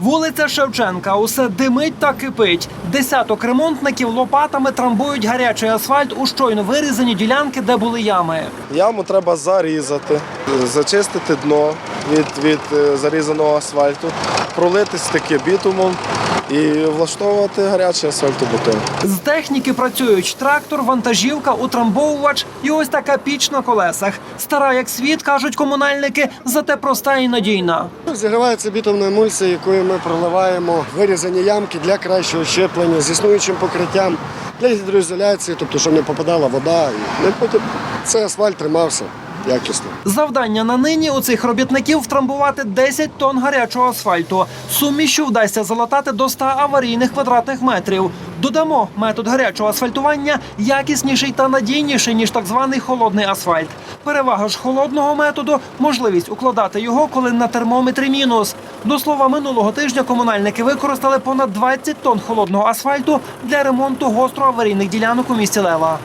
Вулиця Шевченка. Усе димить та кипить. Десяток ремонтників лопатами трамбують гарячий асфальт у щойно вирізані ділянки, де були ями. Яму треба зарізати, зачистити дно від, від е, зарізаного асфальту, пролити стики бітумом і влаштовувати гарячий асфальтобетон. З техніки працюють трактор, вантажівка, утрамбовувач і ось така піч на колесах. Стара як світ, кажуть комунальники, зате проста і надійна. Зігрівається бітумна емульсія, якою ми проливаємо вирізані ямки для кращого щеплення з існуючим покриттям для гідроізоляції, тобто щоб не попадала вода. І потім цей асфальт тримався якісно. Завдання на нині у цих робітників втрамбувати 10 тонн гарячого асфальту. Сумішю вдасться залатати до 100 аварійних квадратних метрів. Додамо, метод гарячого асфальтування якісніший та надійніший ніж так званий холодний асфальт. Перевага ж холодного методу можливість укладати його, коли на термометрі мінус. До слова, минулого тижня комунальники використали понад 20 тонн холодного асфальту для ремонту гостро аварійних ділянок у місті Лева.